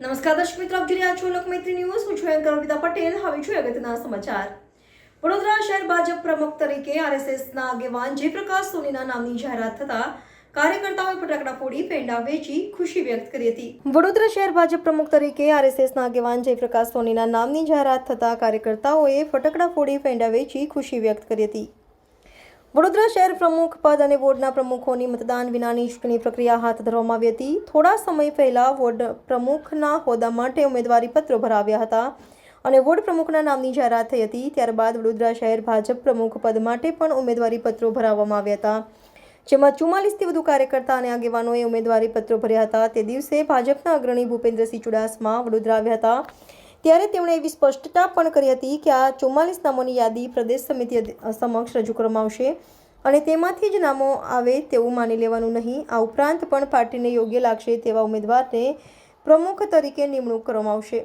નમસ્કાર દર્શક મિત્રો, આપ જોઈ રહ્યા છો લોકમૈત્રી ન્યૂઝ. હું છું એન્કર અર્પિતા પટેલ. હવે છું અગત્યના સમાચાર. વડોદરા શહેર ભાજપ પ્રમુખ તરીકે આરએસએસના આગેવાન જયપ્રકાશ સોનીના નામની જાહેરાત થતા કાર્યકર્તાઓએ ફટાકડા ફોડી પેંડા વેચી ખુશી વ્યક્ત કરી હતી. વડોદરા શહેર ભાજપ પ્રમુખ તરીકે આરએસએસના આગેવાન જયપ્રકાશ સોનીના નામની જાહેરાત થતા કાર્યકર્તાઓએ ફટાકડા ફોડી પેંડા વેચી ખુશી વ્યક્ત કરી હતી. વડોદરા શહેર પ્રમુખ પદ અને વોર્ડના પ્રમુખોની મતદાન વિનાની ચૂંટણી પ્રક્રિયા હાથ ધરવામાં આવી હતી. થોડા સમય પહેલા વોર્ડ પ્રમુખના હોદ્દા માટે ઉમેદવારી પત્રો ભરાવ્યા હતા અને વોર્ડ પ્રમુખના નામની જાહેરાત થઈ હતી. ત્યારબાદ વડોદરા શહેર ભાજપ પ્રમુખ પદ માટે પણ ઉમેદવારી પત્રો ભરાવવામાં આવ્યા હતા. જેમાં ચુમ્માલીસથી વધુ કાર્યકર્તા અને આગેવાનોએ ઉમેદવારી પત્રો ભર્યા હતા. તે દિવસે ભાજપના અગ્રણી ભૂપેન્દ્રસિંહ ચુડાસમા વડોદરા આવ્યા હતા. ત્યારે તેમણે એવી સ્પષ્ટતા પણ કરી હતી કે આ ચુમ્માલીસ નામોની યાદી પ્રદેશ સમિતિ સમક્ષ રજૂ કરવામાં આવશે અને તેમાંથી જ નામો આવે તેવું માની લેવાનું નહીં. આ ઉપરાંત પણ પાર્ટીને યોગ્ય લાગશે તેવા ઉમેદવારને પ્રમુખ તરીકે નિમણૂક કરવામાં આવશે.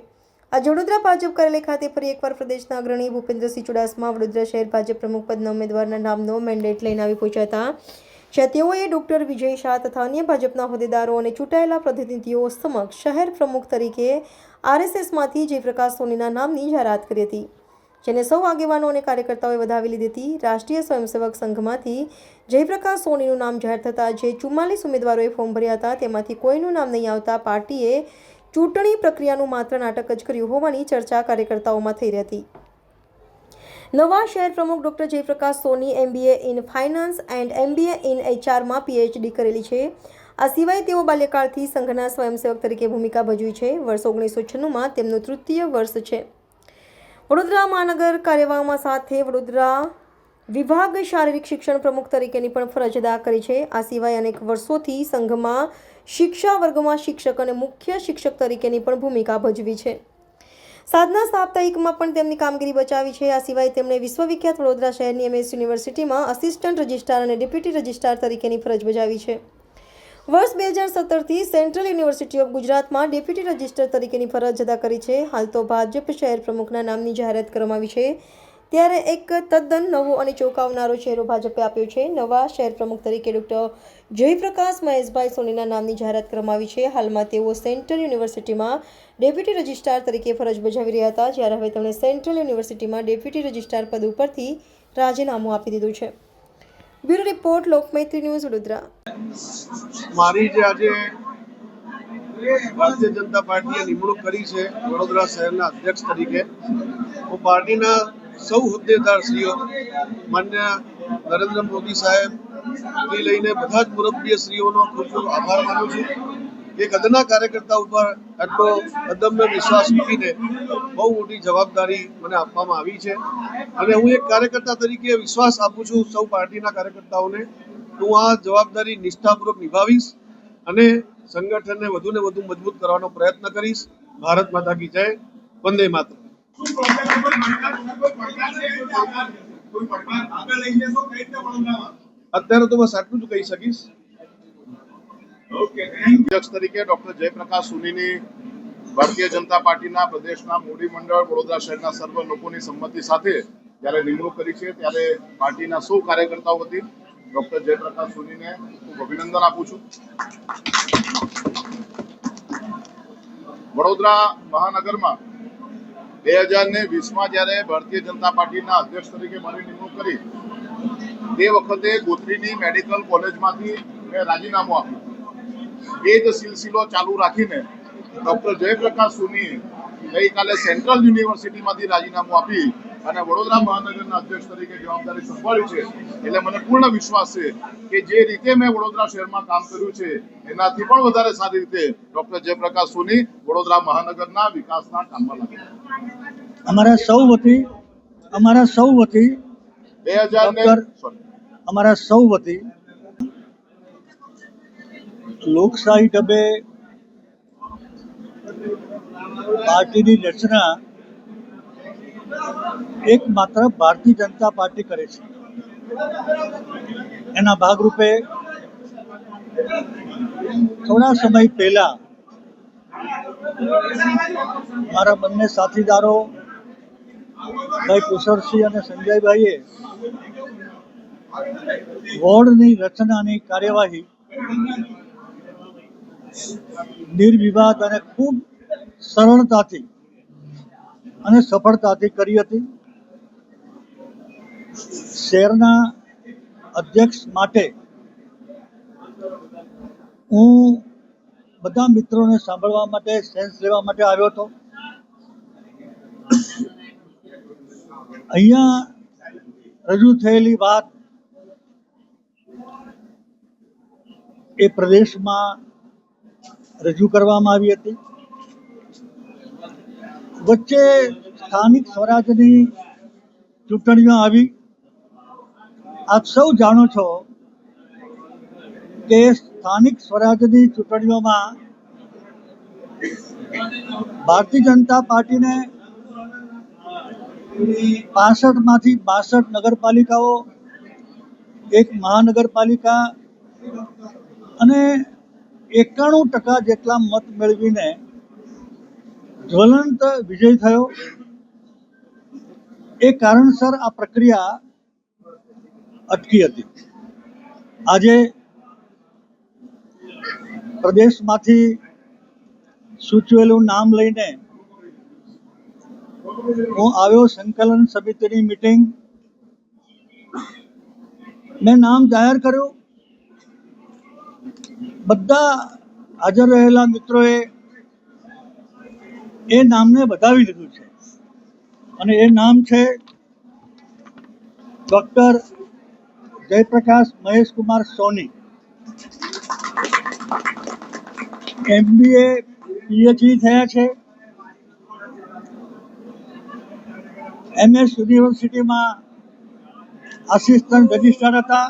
આ વડોદરા ભાજપ કાર્યાલય ખાતે ફરી એકવાર પ્રદેશના અગ્રણી ભૂપેન્દ્રસિંહ ચુડાસમા, વડોદરા શહેર ભાજપ પ્રમુખ પદના ઉમેદવારના નામનો મેન્ડેટ લઈને આવી પહોંચ્યા હતા, જ્યાં તેઓએ ડૉક્ટર વિજય શાહ તથા અન્ય ભાજપના હોદ્દેદારો અને ચૂંટાયેલા પ્રતિનિધિઓ સમક્ષ શહેર પ્રમુખ તરીકે આરએસએસમાંથી જયપ્રકાશ સોનીના નામની જાહેરાત કરી હતી, જેને સૌ આગેવાનો અને કાર્યકર્તાઓએ વધાવી લીધી હતી. રાષ્ટ્રીય સ્વયંસેવક સંઘમાંથી જયપ્રકાશ સોનીનું નામ જાહેર થતાં જે ચુમ્માલીસ ઉમેદવારોએ ફોર્મ ભર્યા હતા, તેમાંથી કોઈનું નામ નહીં આવતા પાર્ટીએ ચૂંટણી પ્રક્રિયાનું માત્ર નાટક જ કર્યું હોવાની ચર્ચા કાર્યકર્તાઓમાં થઈ રહી હતી. નવા શહેર પ્રમુખ doctor Jayprakash Soni MBA in finance and MBA in એચઆરમાં PhD કરેલી છે. આ સિવાય તેઓ બાલ્યકાળથી સંઘના સ્વયંસેવક તરીકે ભૂમિકા ભજવી છે. વર્ષ ઓગણીસો છન્નુંમાં તેમનું તૃતીય વર્ષ છે. વડોદરા મહાનગર કાર્યવાહમાં સાથે વડોદરા વિભાગ શારીરિક શિક્ષણ પ્રમુખ તરીકેની પણ ફરજ અદા કરી છે. આ સિવાય અનેક વર્ષોથી સંઘમાં શિક્ષા વર્ગમાં શિક્ષક અને મુખ્ય શિક્ષક તરીકેની પણ ભૂમિકા ભજવી છે. સાધના સાપ્તાહિકમાં પણ તેમની કામગીરી બચાવી છે. આ સિવાય તેમણે વિશ્વવિખ્યાત વડોદરા શહેરની એમએસ યુનિવર્સિટીમાં અસિસ્ટન્ટ રજિસ્ટ્રાર અને ડેપ્યુટી રજિસ્ટ્રાર તરીકેની ફરજ બજાવી છે. વર્ષ બે હજાર સત્તરથી સેન્ટ્રલ યુનિવર્સિટી ઓફ ગુજરાતમાં ડેપ્યુટી રજિસ્ટર તરીકેની ફરજ અદા કરી છે. હાલ તો ભાજપ શહેર પ્રમુખના નામની જાહેરાત કરવામાં આવી છે. ત્યારે એક તદ્દન નવો અને ચોંકાવનારો ચહેરો ભાજપે આપ્યો છે. નવા શહેર પ્રમુખ તરીકે ડૉક્ટર જયપ્રકાશ મહેશભાઈ સોનીના નામની જાહેરાત કરવામાં આવી છે. હાલમાં તેઓ સેન્ટ્રલ યુનિવર્સિટીમાં ડેપ્યુટી રજિસ્ટ્રાર તરીકે ફરજ બજાવી રહ્યા હતા, જ્યારે હવે તેમણે સેન્ટ્રલ યુનિવર્સિટીમાં ડેપ્યુટી રજિસ્ટ્રાર પદ ઉપરથી રાજીનામું આપી દીધું છે. Bureau report, Lokmaitri news Vadodara. મારી જે આજે ભારતીય જનતા પાર્ટીએ નિમણૂક કરી છે વડોદરા શહેરના અધ્યક્ષ તરીકે, હું પાર્ટીના સૌ હોદ્દેદારશ્રીઓ, માન્ય નરેન્દ્ર મોદી સાહેબથી લઈને બધા જ મુરબ્બીય શ્રીઓનો ખૂબ ખૂબ આભાર માનું છું. એક અદના કાર્યકર્તા ઉપર આટલો અદમ્ય વિશ્વાસ મૂકીને બહુ મોટી જવાબદારી મને આપવામાં આવી છે. અને હું એક કાર્યકર્તા તરીકે વિશ્વાસ આપું છું સૌ પાર્ટીના કાર્યકર્તાઓને. હું આ જવાબદારી નિષ્ઠાપૂર્વક નિભાવીશ અને સંગઠનને વધુ ને વધુ મજબૂત કરવાનો પ્રયત્ન કરીશ. ભારત માતા કી જય. વંદે માત્ર અત્યારે તો બસ આટલું જ કહી શકીશ. અધ્યક્ષ તરીકે ડોક્ટર જયપ્રકાશ સુનીની ભારતીય જનતા પાર્ટીના પ્રદેશના મોડી મંડળ વડોદરા શહેરના સર્વ લોકોની સંમતિ સાથે જ્યારે નિમણૂક કરી છે ત્યારે પાર્ટીના સૌ કાર્યકર્તાઓ વતી ડોક્ટર જયપ્રકાશ સોનીને ખૂબ અભિનંદન આપું છું. વડોદરા મહાનગરમાં બે હજાર ને વીસમાં જ્યારે ભારતીય જનતા પાર્ટીના અધ્યક્ષ તરીકે મારી નિમણૂક કરી, તે વખતે ગોત્રીની મેડિકલ કોલેજમાંથી મેં રાજીનામું આપ્યું. એ જ સિલસિલો ચાલુ રાખીને ડોક્ટર જયપ્રકાશ સોનીએ ગઈકાલે સેન્ટ્રલ યુનિવર્સિટીમાંથી રાજીનામું આપી અને વડોદરા મહાનગરના અધ્યક્ષ તરીકે જવાબદારી સંભાળી છે. એટલે મને પૂર્ણ વિશ્વાસ છે કે જે રીતે મેં વડોદરા શહેરમાં કામ કર્યું છે એનાથી પણ વધારે સારી રીતે ડોક્ટર જયપ્રકાશ સોની વડોદરા મહાનગરના વિકાસના કામમાં લાગે અમારા સૌ વતી અમારા સૌ વતી બે હજાર અમારા સૌ વતી લોકશાહી ઢબે પાર્ટીની રચના એકમાત્ર ભારતીય જનતા પાર્ટી કરે છે. એના ભાગરૂપે થોડા સમય પહેલા મારા બંને સાથીદારો, ભાઈ કુશળસિંહ અને સંજયભાઈએ વોર્ડની રચનાની કાર્યવાહી, નિર્વિવાદ અને ખૂબ સરળતાથી અને સફળતાથી કરી હતી. શહેરના અધ્યક્ષ માટે હું બધા મિત્રોને સાંભળવા માટે, સેન્સ લેવા માટે આવ્યો હતો. અહીંયા રજૂ થયેલી વાત એ પ્રદેશમાં રજૂ કરવામાં આવી હતી. વચ્ચે સ્થાનિક સ્વરાજની ચૂંટણીઓ આવી. આપ સૌ જાણો છો કે સ્થાનિક સ્વરાજની ચૂંટણીઓમાં ભારતીય જનતા પાર્ટીને પાસઠમાંથી બાસઠ નગરપાલિકાઓ, એક મહાનગરપાલિકા અને એકાણું ટકા જેટલા મત મેળવીને જ્વલંત વિજય થયો. એ કારણસર આ પ્રક્રિયા અટકી હતી. આજે પ્રદેશમાંથી સૂચવેલું નામ લઈને હું આવ્યો સંકલન સમિતિની મીટિંગ. મેં નામ જાહેર કર્યું. બધા હાજર રહેલા મિત્રોએ એ નામને બતાવી લીધું છે. અને એ નામ છે doctor Jayprakash Maheshkumar Soni. MBA, PhD થયા છે. એમએસ યુનિવર્સિટીમાં આસિસ્ટન્ટ રજિસ્ટ્રાર હતા.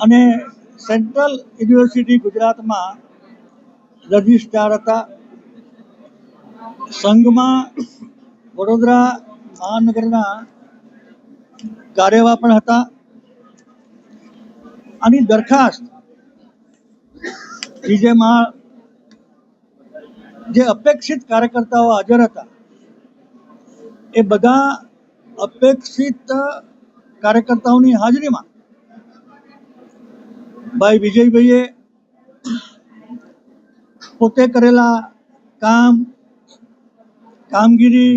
અને સેન્ટ્રલ યુનિવર્સિટી ગુજરાતમાં રજિસ્ટ્રાર હતા. સંઘમાં વડોદરા મહાનગરના કાર્યવા પણ હતા. આની દરખાસ્ત જે અપેક્ષિત કાર્યકર્તાઓ હાજર હતા, એ બધા અપેક્ષિત કાર્યકર્તાઓની હાજરીમાં ભાઈ વિજયભાઈએ પોતે કરેલા કામ કામગીરી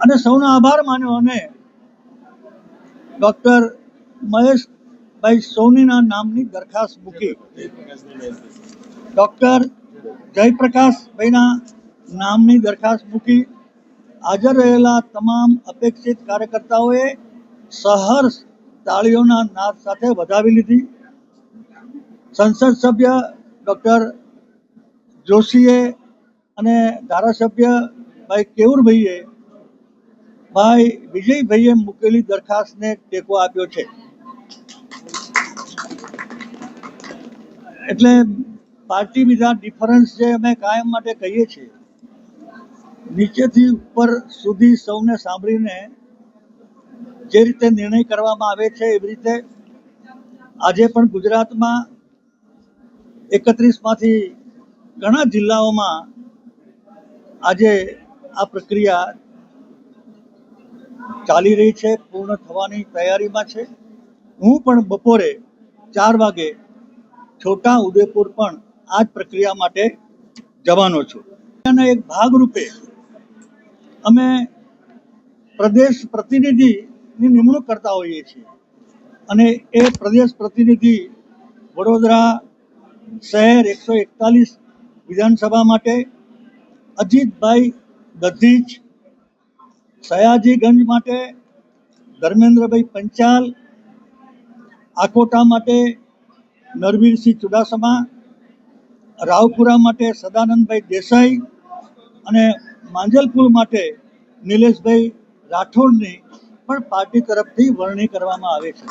અને સૌનો આભાર માન્યો અને ડૉક્ટર મહેશભાઈ સોનીના નામની દરખાસ્ત મૂકી. ડૉક્ટર જયપ્રકાશભાઈના નામની દરખાસ્ત મૂકી હાજર રહેલા તમામ અપેક્ષિત કાર્યકર્તાઓએ સહર્ષ તાળીઓના નાદ સાથે વધાવી લીધી. સંસદ સભ્ય ડૉક્ટર જોશીએ અને ધારાસભ્ય ભાઈ કેવુરભાઈએ ભાઈ વિજયભાઈએ મૂકેલી દરખાસ્તને ટેકો આપ્યો છે. એટલે પાર્ટી બીજા ડિફરન્સ જે અમે કાયમ માટે કહીએ છીએ, નીચેથી ઉપર સુધી સૌને સાંભળીને જે રીતે નિર્ણય કરવામાં આવે છે એવી રીતે આજે પણ ગુજરાતમાં એકત્રીસમાંથી ઘણા જિલ્લાઓમાં આજે આ પ્રક્રિયા ચાલી રહી છે, પૂર્ણ થવાની તૈયારીમાં છે. હું પણ બપોરે ચાર વાગે છોટા ઉદેપુર પણ આ જ પ્રક્રિયા માટે જવાનો છું. અને એક ભાગરૂપે અમે પ્રદેશ પ્રતિનિધિની નિમણૂક કરતા હોઈએ છીએ અને એ પ્રદેશ પ્રતિનિધિ વડોદરા શહેર એકસો એકતાલીસ વિધાનસભા માટે અજીતભાઈ દધીચ સયાજીગંજ માટે, ધર્મેન્દ્રભાઈ પંચાલ, આકોટા માટે નરવીરસિંહ ચુડાસમા, રાવપુરા માટે સદાનંદભાઈ દેસાઈ અને માંજલપુર માટે નિલેશભાઈ રાઠોડની પણ પાર્ટી તરફથી વરણી કરવામાં આવે છું?